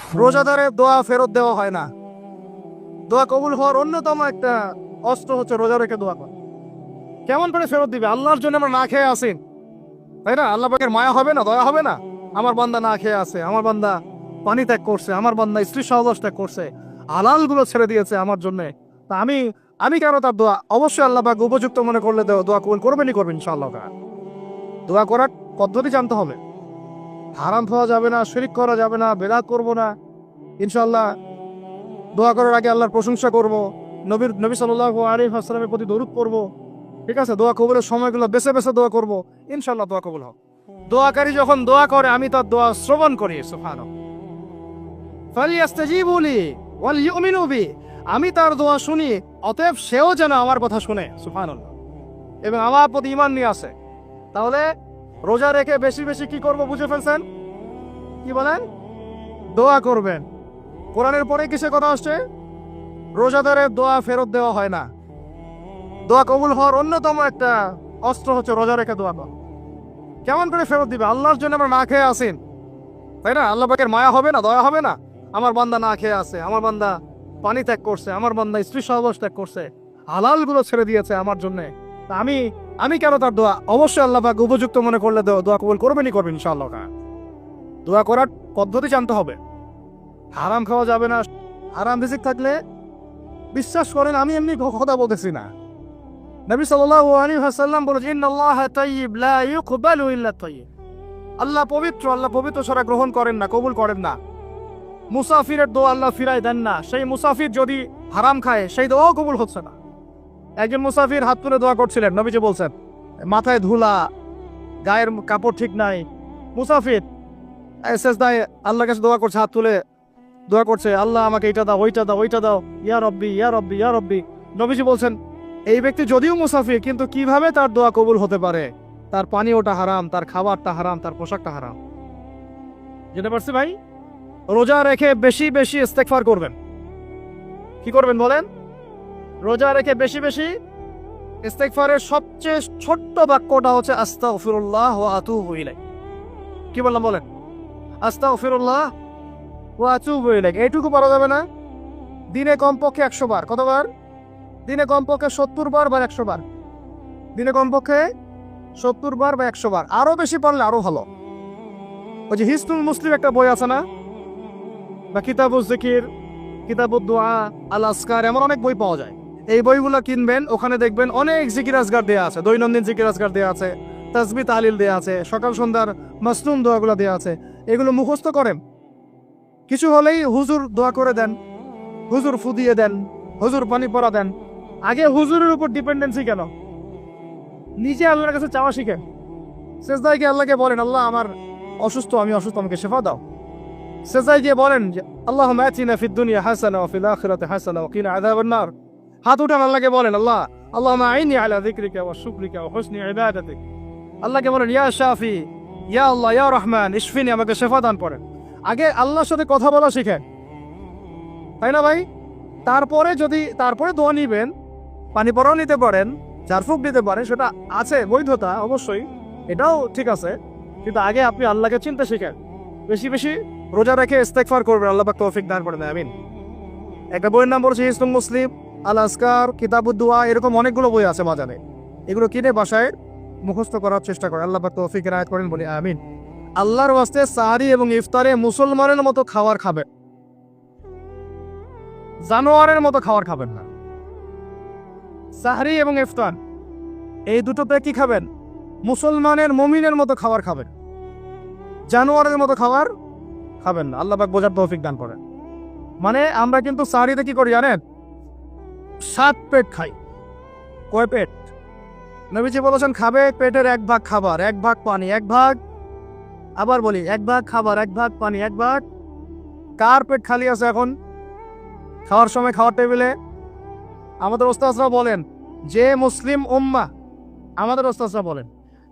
রোজাদারের দোয়া ফেরত দেওয়া হয় না। দোয়া কবুল হওয়ার অন্যতম একটা অস্ত্র হচ্ছে রোজা রেখে দোয়া করা। কেমন করে ফেরত দিবে? আল্লাহর জন্য আমরা না খেয়ে আসি তাই না? আল্লাহ পাকের মায়া হবে না, দয়া হবে না? আমার বান্দা না খেয়ে আছে, আমার বান্দা পানি ত্যাগ করছে, আমার বান্দা স্ত্রী সহবাস ত্যাগ করছে, হালালগুলো ছেড়ে দিয়েছে আমার জন্য। তা আমি আমি কেন তার দোয়া? অবশ্যই আল্লাহ পাক উপযুক্ত মনে করলে দোয়া কবুল করবেনই করবেন ইনশাআল্লাহ। দোয়া করার পদ্ধতি জানতে হবে। হারাম খাওয়া যাবে না, শিরিক করা যাবে না, বেদাত করব না। ইনশাল্লাহ দোয়া করার আগে আল্লাহর প্রশংসা করব। নবীর, নবী সাল্লাল্লাহু আলাইহি ওয়াসাল্লামের প্রতি দরুদ করব ঠিক আছে? দোয়া কবুলের সময়গুলো বেছে বেছে দোয়া করব। ইনশাল্লাহ দোয়া কবুল হবে দোয়াকারী যখন দোয়া করে, আমি তার দোয়া শ্রবণ করি বি। আমি তার দোয়া শুনি, অতএব সেও যেন আমার কথা শুনে, সুবহানাল্লাহ। এবং আমার প্রতি ইমান নিয়ে আসে। তাহলে রোজা রেখে বেশি বেশি কি করব বুঝে ফেলছেন? কি বলেন? দোয়া করবেন। কোরআনের পরে কিসের কথা আসছে? রোজাদারের দোয়া ফেরত দেওয়া হয় না। দোয়া কবুল হওয়ার অন্যতম একটা অস্ত্র হচ্ছে রোজা রেখে দোয়া করা। কেমন করে ফেরত দিবে? আল্লাহর জন্য আমরা না খেয়ে আসেন তাই না? আল্লাহ মায়া হবে না, দয়া হবে না? আমার বান্দা না খেয়ে আছে, আমার বান্দা পানি ত্যাগ করছে, আমার বান্দা স্ত্রী সহবাস ত্যাগ করছে, হালালগুলো ছেড়ে দিয়েছে আমার জন্য। আমি আমি কেন তার দোয়া অবশ্যই আল্লাহ পাক উপযুক্ত মনে করলে দোয়া কবুল করবেনই করবেন ইনশাআল্লাহ। দোয়া করার পদ্ধতি জানতে হবে। হারাম খাওয়া যাবে না। হারাম রিজিক থাকলে বিশ্বাস করেন, আমি এমনি কথা বলতেছি না। নবী সাল্লাল্লাহু আলাইহি ওয়াসাল্লাম বলেছেন ইন্নাল্লাহা তাইয়্যিব, লা ইউকবালু ইল্লা তাইয়্যিব। আল্লাহ পবিত্র আল্লাহ পবিত্র ছাড়া গ্রহণ করেন না, কবুল করেন না। মুসাফিরের দোয়া আল্লাহ ফিরাই দেন না। সেই মুসাফির যদি হারাম খায়, সেই দোয়াও কবুল হচ্ছে না। একজন মুসাফির হাত তুলে দোয়া করছিলেন, নবীজি বলছেন, মাথায় ধুলা, গায়ের কাপড় ঠিক নাই। মুসাফির শেষ দায় আল্লাহর কাছে দোয়া করছে, হাত তুলে দোয়া করছে, আল্লাহ আমাকে এটা দাও, ওইটা দাও ওইটা দাও, ইয়া রব্বি ইয়া রব্বি ইয়া রব্বি। নবীজি বলছেন, এই ব্যক্তি যদিও মুসাফির, কিন্তু কীভাবে তার দোয়া কবুল হতে পারে? তার পানি ওটা হারাম, তার খাবারটা হারাম, তার পোশাকটা হারাম। যেতে পারছি ভাই? রোজা রেখে বেশি বেশি ইস্তেকফার করবেন। কি করবেন বলেন? রোজা রেখে বেশি বেশি ইস্তেকফারের সবচেয়ে ছোট্ট বাক্যটা হচ্ছে আস্তাগফিরুল্লাহ ওয়া আতুবু ইলাইহি কি বললাম বলেন? আস্তাগফিরুল্লাহ ওয়া আতুবু ইলাইহি এইটুকু পারা যাবে না? দিনে কমপক্ষে একশো বার। কতবার? দিনে কমপক্ষে সত্তর বার বা একশো বার? দিনে কমপক্ষে সত্তর বার বা একশো বার। আরও বেশি পারলে আরও ভালো। ওই যে হিসনুল মুসলিম একটা বই আছে না? বা কিতাবুজ জিকির, কিতাবুদ দোয়া, আল আসকার এমন অনেক বই পাওয়া যায়। এই বইগুলো কিনবেন, ওখানে দেখবেন অনেক জিকির আজগার দেওয়া আছে, দৈনন্দিন জিকির আজগার দেওয়া আছে, তাসবি তালিল দেওয়া আছে, সকাল সন্ধ্যার মাসনুম দোয়াগুলো দেওয়া আছে, এগুলো মুখস্থ করেন। কিছু হলেই হুজুর দোয়া করে দেন, হুজুর ফু দিয়ে দেন, হুজুর পানি পরা দেন। আগে হুজুরের উপর ডিপেন্ডেন্সি কেন? নিজে আল্লাহর কাছে চাওয়া শিখেন। শেষদায় গিয়ে আল্লাহকে বলেন, আল্লাহ আমার অসুস্থ, আমি অসুস্থ, আমাকে শেফা দাও। শেষদায় গিয়ে বলেন আল্লাহ ম্যাচিনা ফিদ দুনিয়া হাসানা ফিল আখিরাতি হাসানা কিনা নার। হাত উঠান আল্লাহকে বলেন, আল্লাহ আল্লাহ আইনি আলা যিকরিকা ওয়া শুকরিকা ওয়া হুসনি ইবাদাতিক। আল্লাহকে বলেন, ইয়া শাফি, ইয়া আল্লাহ, ইয়া রহমান, ইশফিনি, আমাকে শেফা দান করেন। আগে আল্লাহর সাথে কথা বলা শিখেন। তাই না ভাই? তারপরে যদি, তারপরে দোয়া নিবেন, পানি পরাও নিতে পারেন ঝাড়ফুঁক দিতে পারেন, সেটা আছে, বৈধতা অবশ্যই, এটাও ঠিক আছে, কিন্তু আগে আপনি আল্লাহকে চিনতে শিখেন। বেশি বেশি রোজা রেখে ইস্তেকফার করবেন, আল্লাহ তৌফিক দান করে দেয় আমিন। একটা বইয়ের নাম বলছে ইসলাম মুসলিম আল আসকার এরকম অনেকগুলো বই আছে বাজারে এগুলো কিনে বাসায় মুখস্থ করার চেষ্টা করে। আল্লাহ তৌফিক রায়ত করেন বলি, আমিন। আল্লাহর ওয়াস্তে সাহারি এবং ইফতারে মুসলমানের মতো খাবার খাবে জানোয়ারের মতো খাবার খাবেন না। সাহারি এবং ইফতার, এই দুটোতে কি খাবেন? মুসলমানের মমিনের মতো খাবার খাবেন। জানোয়ারের মতো খাবার খাবেন না। আল্লাহ বোঝার তৌফিক দান করেন। মানে আমরা কিন্তু সাহারিতে কি করি জানেন? সাত পেট খাই। কয় পেট? নবীজি বলেছেন, খাবে পেটের এক ভাগ খাবার, এক ভাগ পানি, এক ভাগ আবার বলি, এক ভাগ খাবার, এক ভাগ পানি, এক ভাগ কার পেট খালি আছে এখন? খাওয়ার সময় খাওয়ার টেবিলে? আমাদের ওস্তাজরা বলেন, যে মুসলিম উম্মা আমাদের ওস্তাজরা বলেন,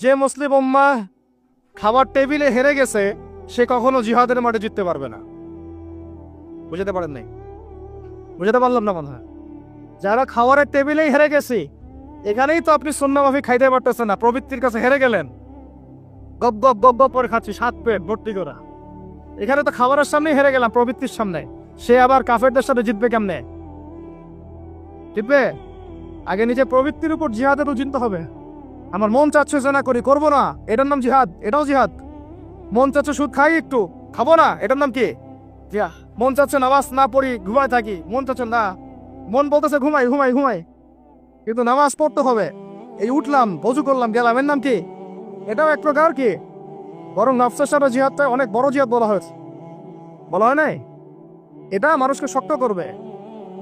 যে মুসলিম উম্মা খাবার টেবিলে হেরে গেছে, সে কখনো জিহাদের মাঠে জিততে পারবে না। বুঝাতে পারেন নাই? বুঝাতে পারলাম না মনে হয় যারা খাবারের টেবিলেই হেরে গেছি, এখানেই তো আপনি সন্ন্যামাফি খাইতে পারতেছেন না, প্রবৃত্তির কাছে হেরে গেলেন। গপ গপ গপ গপ করে খাচ্ছি, সাত পেট ভর্তি করা। এখানে তো খাবারের সামনে হেরে গেলাম, প্রবৃত্তির সামনে। সে আবার কাফেরদের সাথে জিতবে কেমনে? জিতবে? আগে নিজে প্রবৃত্তির উপর জিহাদে তো চিনতে হবে। আমার মন চাচ্ছে যে না করি, করব না। এটার নাম জিহাদ, এটাও জিহাদ। মন চাচ্ছে সুদ খাই একটু, খাব না, এটার নাম কি? মন চাচ্ছে নামাজ না পড়ি, ঘুমায় থাকি। মন চাচ্ছে না মন বলতেছে, ঘুমাই ঘুমাই ঘুমাই। কিন্তু নামাজ পড়তে হবে। এই উঠলাম বজু করলাম, গেলাম। এর নাম কি? এটাও এক প্রকার কি? বরং নফসের সাথে জিহাদটা অনেক বড় জিহাদ বলা হয়েছে। বলা হয় নাই? এটা মানুষকে শক্ত করবে।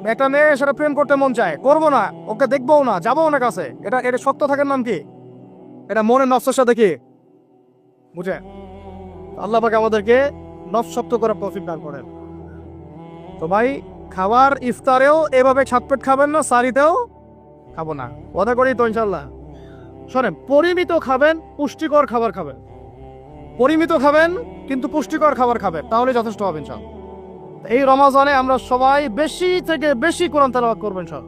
একটা মেয়ে সেটা প্রেম করতে মন চায়। করব না, ওকে দেখব না যাব না কাছে। এটা এটা শক্ত থাকার নাম কি? এটা মনের নফসের সাথে কি? বুঝে আল্লাহ পাকে আমাদেরকে নফ শক্ত করে প্রফিট দান করেন। তো ভাই খাবার ইফতারেও এভাবে ছাটপেট খাবেন না সারিতেও খাব না। কথা করি তো ইনশাল্লাহ শোনেন পরিমিত খাবেন পুষ্টিকর খাবার খাবেন। পরিমিত খাবেন কিন্তু পুষ্টিকর খাবার খাবেন তাহলে যথেষ্ট হবেন সব এই রমাজানে আমরা সবাই বেশি থেকে বেশি কোরআন তেলাওয়াত করবেন সব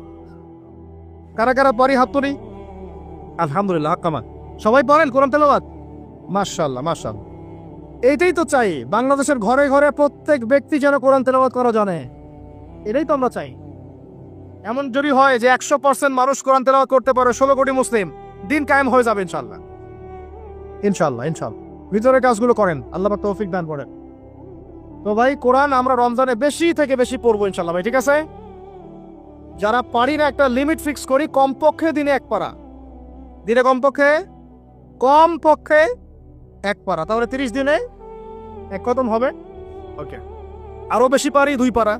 কারা কারা পারি হাত তুলি? আলহামদুলিল্লাহ কামা সবাই পারেন কোরআন তেলাওয়াত? মাশাআল্লাহ মাশাআল্লাহ। এইটাই তো চাই বাংলাদেশের ঘরে ঘরে প্রত্যেক ব্যক্তি যেন কোরআন তেলাওয়াত করা জানে। এটাই তো আমরা চাই। এমন যদি হয় যে একশো পার্সেন্ট মানুষ কোরআন তেলাওয়াত করতে পারে, ষোলো কোটি মুসলিম, দিন কায়েম হয়ে যাবে ইনশাল্লাহ ইনশাল্লাহ ইনশাল্লাহ ভিতরের কাজগুলো করেন, আল্লাহ তৌফিক দান করেন। তো ভাই, কোরআন আমরা রমজানে বেশি থেকে বেশি পড়ব ইনশাল্লাহ ভাই, ঠিক আছে? যারা পারি না একটা লিমিট ফিক্স করি, কমপক্ষে দিনে এক পারা। দিনে কমপক্ষে? কমপক্ষে এক পারা। তাহলে তিরিশ দিনে এক খতম হবে? ওকে। আরও বেশি পারি, দুই পারা।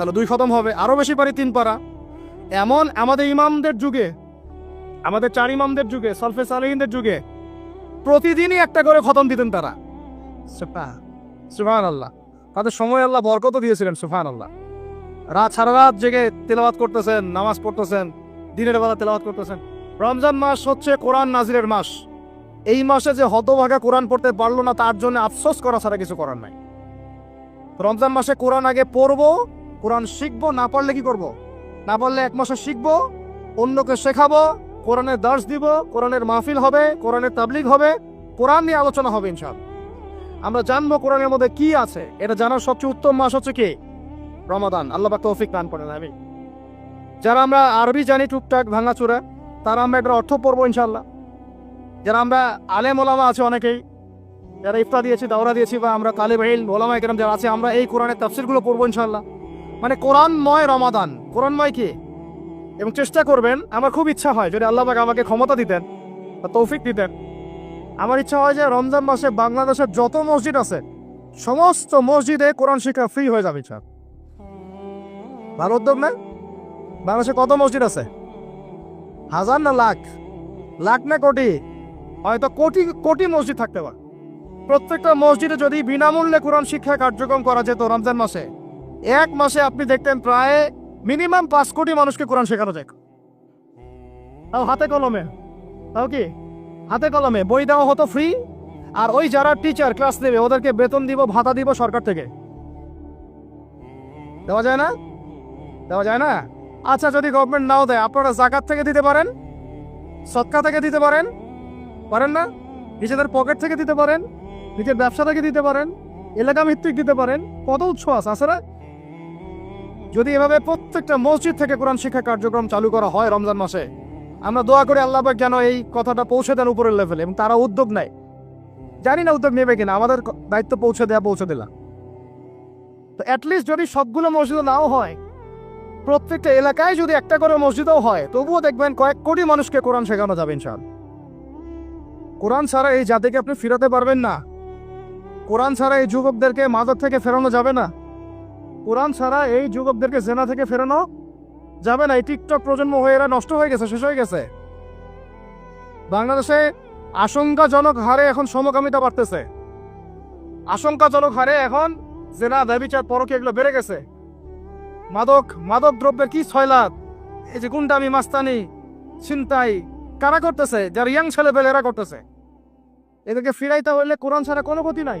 তাহলে দুই খতম হবে, আরও বেশি পারি তিন পারা। এমন আমাদের ইমামদের যুগে, আমাদের চার ইমামদের যুগে, সলফে সালিহিনদের যুগে, প্রতিদিনই একটা করে খতম দিতেন তারা। সুফান আল্লাহ তাদের সময় আল্লাহ বরকত দিয়েছিলেন সুফান আল্লাহ রাত সারা রাত জেগে তেলাওয়াত করতেছেন, নামাজ পড়তেছেন, দিনের বেলা তেলাওয়াত করতেছেন। রমজান মাস হচ্ছে কোরআন নাজিরের মাস। এই মাসে যে হতভাগা কোরআন পড়তে পারল না, তার জন্য আফসোস করা ছাড়া কিছু করার নাই। রমজান মাসে কোরআন আগে পড়ব কোরআন শিখব, না পারলে কি করব। না পারলে এক মাসে শিখব, অন্যকে শেখাবো, কোরআনের দাস দিব, কোরআনের মাহফিল হবে, কোরআনের তাবলিগ হবে, কোরআন নিয়ে আলোচনা হবে ইনশাল আমরা জানব কোরআনের মধ্যে কি আছে। এটা জানার সবচেয়ে উত্তম মাস হচ্ছে কি? রমাদান। আল্লাহ তৌফিক দান করেন আমি যারা আমরা আরবি জানি টুকটাক ভাঙাচুরা, তারা আমরা একটা অর্থ পড়ব ইনশাল্লাহ যারা আমরা আলেম ওলামা আছে অনেকেই, যারা ইফতা দিয়েছি, দাওরা দিয়েছি বা আমরা কালে বাহিল ওলামা একরাম যারা আছে, আমরা এই কোরআনের তাফসিরগুলো পড়ব ইনশাল্লাহ মানে কোরআনময় রমাদান। কোরআনময় কি? এবং চেষ্টা করবেন, আমার খুব ইচ্ছা হয় যদি আল্লাহ আমাকে ক্ষমতা দিতেন বা তৌফিক দিতেন। আমার ইচ্ছা হয় যে রমজান মাসে বাংলাদেশের যত মসজিদ আছে, সমস্ত মসজিদে কোরআন শিক্ষা ফ্রি হয়ে যাবে স্যার ভালো উদ্যোগ না? বাংলাদেশে কত মসজিদ আছে? হাজার না লাখ? লাখ না কোটি? হয়তো কোটি কোটি মসজিদ থাকতে পারে। প্রত্যেকটা মসজিদে যদি বিনামূল্যে কোরআন শিক্ষা কার্যক্রম করা যেত রমজান মাসে এক মাসে আপনি দেখতেন প্রায় মিনিমাম পাঁচ কোটি মানুষকে কোরআন শেখানো যায়। তাও হাতে কলমে। তাও কি? হাতে কলমে। বই দেওয়া হতো ফ্রি আর ওই যারা টিচার ক্লাস নেবে, ওদেরকে বেতন দিব, ভাতা দিব সরকার থেকে। দেওয়া যায় না? দেওয়া যায় না? আচ্ছা যদি গভর্নমেন্ট নাও দেয়, আপনারা জাকাত থেকে দিতে পারেন? সৎকা থেকে দিতে পারেন? পারেন না? নিজেদের পকেট থেকে দিতে পারেন? নিজের ব্যবসা থেকে দিতে পারেন? এলাকা ভিত্তিক দিতে পারেন? কত উৎস আছে? আছে না? যদি এভাবে প্রত্যেকটা মসজিদ থেকে কোরআন শিক্ষা কার্যক্রম চালু করা হয় রমজান মাসে, আমরা দোয়া করি আল্লাহ যেন এই কথাটা পৌঁছে দেন উপরের লেভেলে এবং তারা উদ্যোগ নেয়। জানি না উদ্যোগ নেবে কিনা, আমাদের দায়িত্ব পৌঁছে দেয়া, পৌঁছে দিলাম। তো অ্যাটলিস্ট যদি সবগুলো মসজিদ নাও হয়, প্রত্যেকটা এলাকায় যদি একটা করে মসজিদও হয়, তবুও দেখবেন কয়েক কোটি মানুষকে কোরআন শেখানো যাবে ইনশাল কোরআন ছাড়া এই জাতিকে আপনি ফিরাতে পারবেন না। কোরআন ছাড়া এই যুবকদেরকে মাদক থেকে ফেরানো যাবে না। কোরআন ছাড়া এই যুবকদেরকে জেনা থেকে ফেরানো যাবে না। এই টিকটক প্রজন্ম হয়ে এরা নষ্ট হয়ে গেছে, শেষ হয়ে গেছে। বাংলাদেশে আশঙ্কাজনক হারে এখন সমকামিতা বাড়তেছে। আশঙ্কাজনক হারে এখন জেনা, ব্যবিচার পরকে এগুলো বেড়ে গেছে। মাদক মাদক দ্রব্যের কি ছয়লাদ এই যে গুন্ডামি, মাস্তানি, ছিনতাই, কারা করতেছে? যারা ইয়াং ছেলে পেলে এরা করতেছে। এদেরকে ফিরাইতে হইলে কোরআন ছাড়া কোনো গতি নাই।